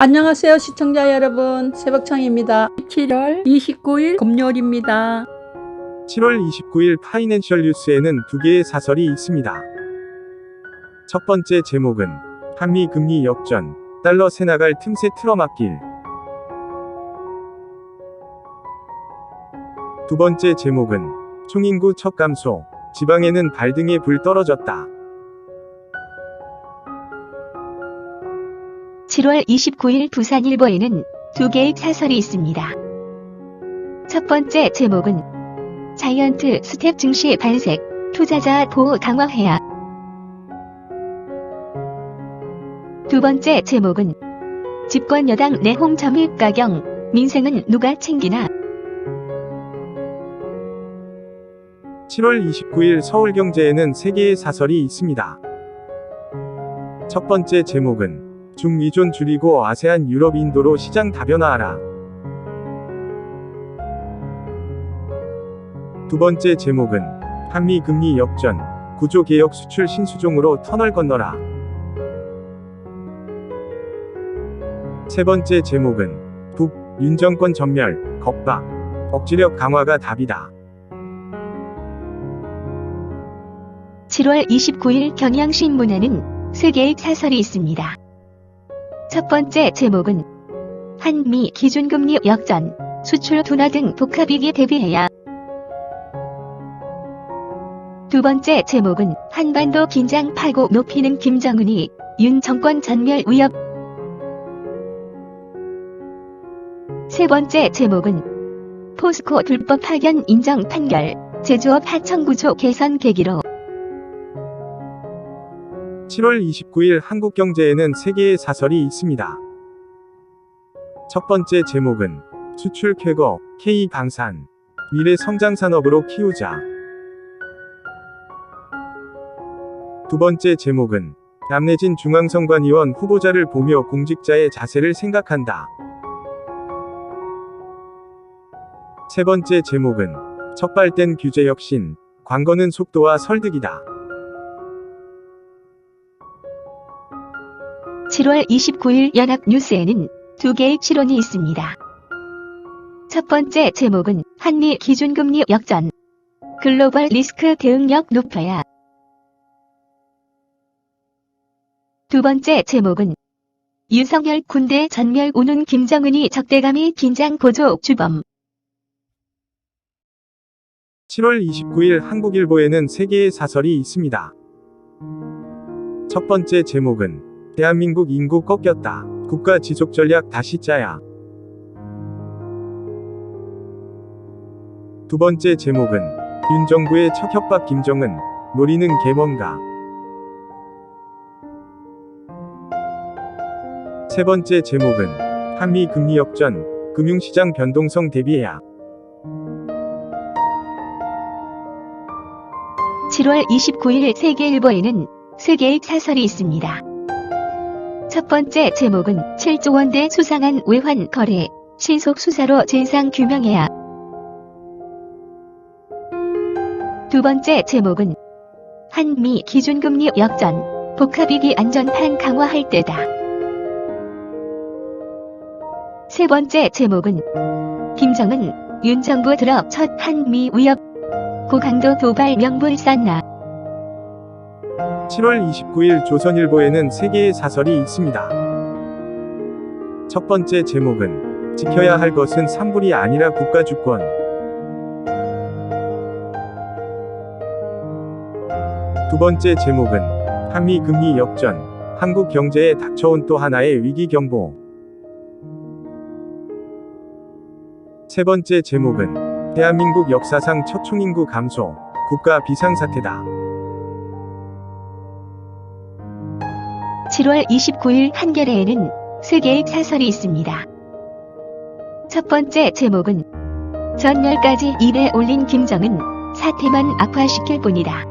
안녕하세요 시청자 여러분 새벽창입니다 7월 29일 금요일입니다 7월 29일 파이낸셜 뉴스에는 두 개의 사설이 있습니다. 첫 번째 제목은 한미 금리 역전, 달러 새 나갈 틈새 틀어막길. 두 번째 제목은 총인구 첫 감소, 지방에는 발등에 불 떨어졌다. 7월 29일 부산 일보에는 두 개의 사설이 있습니다. 첫 번째 제목은 자이언트 스텝 증시 반색, 투자자 보호 강화해야. 두 번째 제목은 집권 여당 내홍 점입 가경, 민생은 누가 챙기나. 7월 29일 서울경제에는 세 개의 사설이 있습니다. 첫 번째 제목은 중위존 줄이고 아세안 유럽 인도로 시장 다변화하라. 두 번째 제목은 한미 금리 역전, 구조 개혁 수출 신수종으로 터널 건너라. 세 번째 제목은 북, 윤 정권 전멸, 겁박, 억지력 강화가 답이다. 7월 29일 경향신문에는 세 개의 사설이 있습니다. 첫 번째 제목은 한미 기준금리 역전, 수출 둔화 등 복합위기 대비해야. 두 번째 제목은 한반도 긴장 파고 높이는 김정은이 윤 정권 전멸 위협. 세 번째 제목은 포스코 불법 파견 인정 판결, 제조업 하청 구조 개선 계기로. 7월 29일 한국경제에는 세 개의 사설이 있습니다. 첫 번째 제목은 수출 쾌거, K 방산, 미래 성장 산업으로 키우자. 두 번째 제목은 남내진 중앙선관위원 후보자를 보며 공직자의 자세를 생각한다. 세 번째 제목은 척발된 규제 혁신, 광고는 속도와 설득이다. 7월 29일 연합뉴스에는 두 개의 실론이 있습니다. 첫 번째 제목은 한미 기준금리 역전. 글로벌 리스크 대응력 높여야. 두 번째 제목은 윤석열 군대 전멸 오는 김정은이 적대감이 긴장 고조 주범. 7월 29일 한국일보에는 세 개의 사설이 있습니다. 첫 번째 제목은 대한민국 인구 꺾였다. 국가 지속 전략 다시 짜야. 두 번째 제목은 윤 정부의 첫 협박 김정은 노리는 개 뭔가. 세 번째 제목은 한미 금리 역전 금융시장 변동성 대비해야. 7월 29일 세계일보에는 세 개의 사설이 있습니다. 첫 번째 제목은 7조 원대 수상한 외환 거래, 신속 수사로 진상 규명해야. 두 번째 제목은 한미 기준금리 역전, 복합위기 안전판 강화할 때다. 세 번째 제목은 김정은, 윤 정부 들어 첫 한미 위협, 고강도 도발 명분 쌓나. 7월 29일 조선일보에는 세 개의 사설이 있습니다. 첫 번째 제목은 지켜야 할 것은 산불이 아니라 국가 주권. 두 번째 제목은 한미 금리 역전, 한국 경제에 닥쳐온 또 하나의 위기 경보. 세 번째 제목은 대한민국 역사상 첫 총인구 감소, 국가 비상사태다. 7월 29일 한겨레에는 세 개의 사설이 있습니다. 첫 번째 제목은 전열까지 입에 올린 김정은 사태만 악화시킬 뿐이다.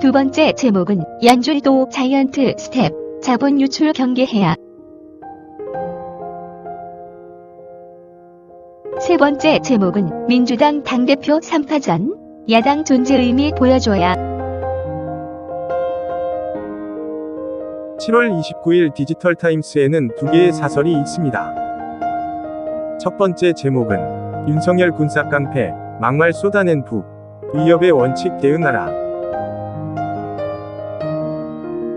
두 번째 제목은 연줄도 자이언트 스텝 자본 유출 경계해야. 세 번째 제목은 민주당 당대표 3파전 야당 존재 의미 보여줘야. 7월 29일 디지털 타임스에는 두 개의 사설이 있습니다. 첫 번째 제목은 윤석열 군사 깡패, 막말 쏟아낸 북, 위협의 원칙 대응하라.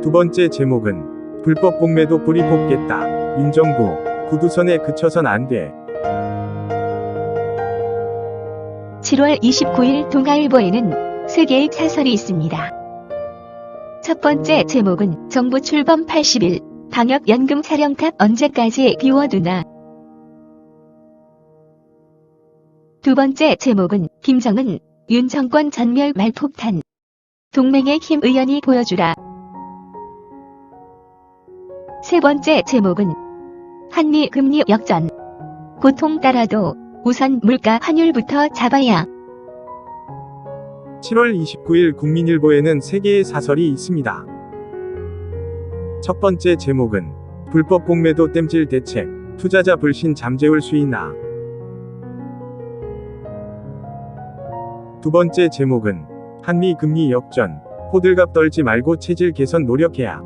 두 번째 제목은 불법 공매도 뿌리 뽑겠다. 윤정부, 구두선에 그쳐선 안 돼. 7월 29일 동아일보에는 세 개의 사설이 있습니다. 첫 번째 제목은 정부 출범 80일. 방역연금 사령탑 언제까지 비워두나? 두 번째 제목은 김정은 윤 정권 전멸 말폭탄. 동맹의 힘 의원이 보여주라. 세 번째 제목은 한미 금리 역전. 고통 따라도 우선 물가 환율부터 잡아야 7월 29일 국민일보에는 세 개의 사설이 있습니다. 첫 번째 제목은 불법 공매도 땜질 대책, 투자자 불신 잠재울 수 있나. 두 번째 제목은 한미 금리 역전, 호들갑 떨지 말고 체질 개선 노력해야.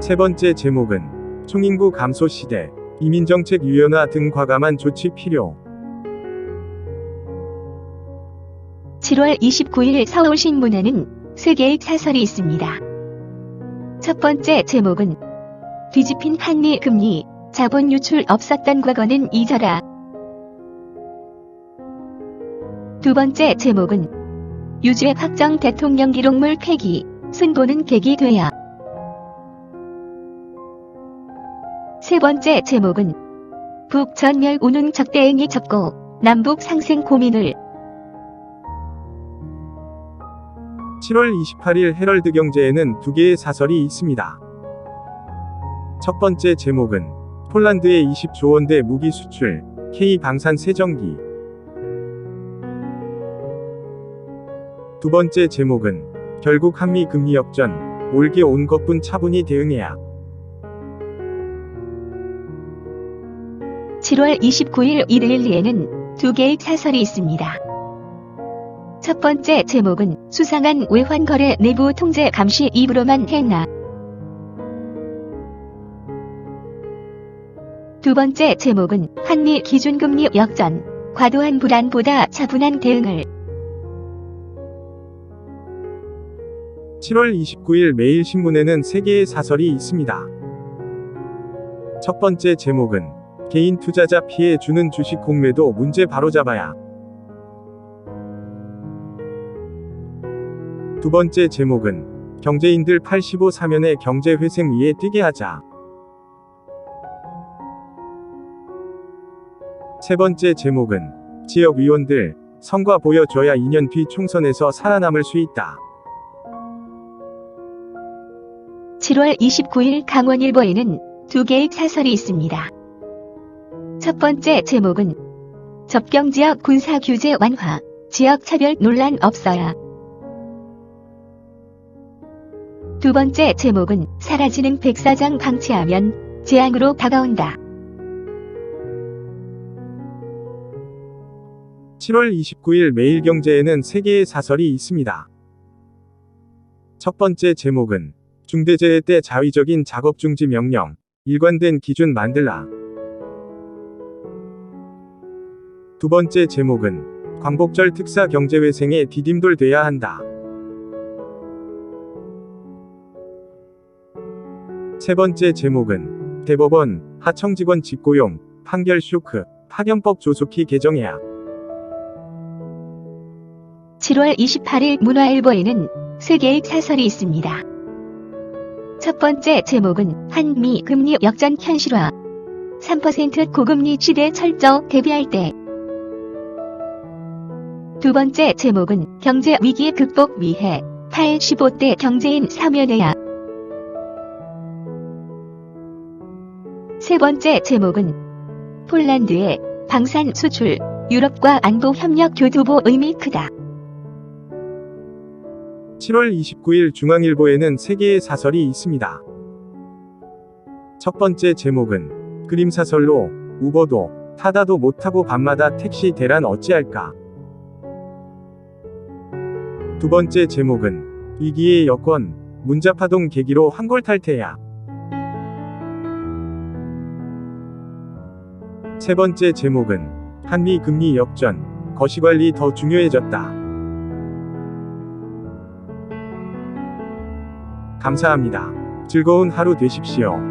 세 번째 제목은 총인구 감소 시대, 이민정책 유연화 등 과감한 조치 필요. 7월 29일 서울 신문에는 세 개의 사설이 있습니다. 첫 번째 제목은 뒤집힌 한미 금리, 자본 유출 없었던 과거는 잊어라. 두 번째 제목은 유죄 확정 대통령 기록물 폐기, 승보는 계기 돼야. 세 번째 제목은 북 전멸 우는 적대행위 접고 남북 상생 고민을 7월 28일 헤럴드 경제에는 두 개의 사설이 있습니다. 첫 번째 제목은 폴란드의 20조 원대 무기 수출, K 방산 세정기. 두 번째 제목은 결국 한미 금리 역전, 올게 온 것뿐 차분히 대응해야. 7월 29일 이데일리에는 두 개의 사설이 있습니다. 첫 번째 제목은 수상한 외환거래 내부 통제 감시 입으로만 했나. 두 번째 제목은 한미 기준금리 역전, 과도한 불안보다 차분한 대응을 7월 29일 매일 신문에는 세 개의 사설이 있습니다. 첫 번째 제목은 개인 투자자 피해 주는 주식 공매도 문제 바로잡아야. 두 번째 제목은 경제인들 85 사면의 경제 회생 위에 뛰게 하자. 세 번째 제목은 지역 위원들 성과 보여줘야 2년 뒤 총선에서 살아남을 수 있다. 7월 29일 강원일보에는 두 개의 사설이 있습니다. 첫 번째 제목은 접경지역 군사 규제 완화, 지역 차별 논란 없어야. 두 번째 제목은 사라지는 백사장 방치하면 재앙으로 다가온다. 7월 29일 매일경제에는 세 개의 사설이 있습니다. 첫 번째 제목은 중대재해 때 자위적인 작업 중지 명령, 일관된 기준 만들라. 두 번째 제목은 광복절 특사 경제회생에 디딤돌 돼야 한다. 세 번째 제목은 대법원 하청직원 직고용 판결 쇼크 파견법 조속히 개정해야. 7월 28일 문화일보에는 세 개의 사설이 있습니다. 첫 번째 제목은 한미 금리 역전 현실화. 3% 고금리 시대 철저 대비할 때. 두 번째 제목은 경제 위기 극복 위해 85대 경제인 사면해야. 세 번째 제목은 폴란드의 방산 수출, 유럽과 안보 협력 교두보 의미 크다. 7월 29일 중앙일보에는 세 개의 사설이 있습니다. 첫 번째 제목은 그림 사설로 우버도 타다도 못하고 밤마다 택시 대란 어찌할까. 두 번째 제목은 위기의 여권, 문자파동 계기로 한골 탈퇴야. 세 번째 제목은 한미 금리 역전, 거시관리 더 중요해졌다. 감사합니다. 즐거운 하루 되십시오.